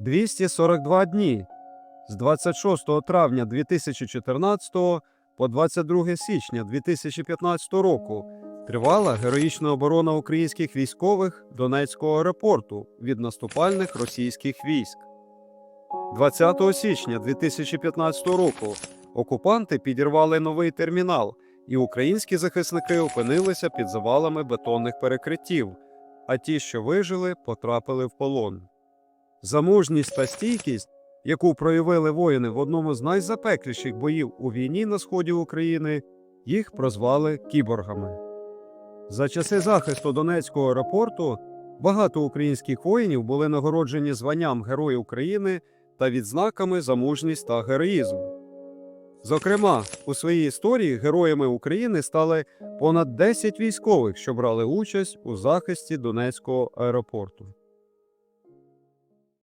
242 дні з 26 травня 2014 по 22 січня 2015 року тривала героїчна оборона українських військових Донецького аеропорту від наступальних російських військ. 20 січня 2015 року окупанти підірвали новий термінал, і українські захисники опинилися під завалами бетонних перекриттів, а ті, що вижили, потрапили в полон. За мужність та стійкість, яку проявили воїни в одному з найзапекліших боїв у війні на сході України, їх прозвали кіборгами. За часи захисту Донецького аеропорту багато українських воїнів були нагороджені званням Герой України та відзнаками за мужність та героїзм. Зокрема, у своїй історії героями України стали понад 10 військових, що брали участь у захисті Донецького аеропорту.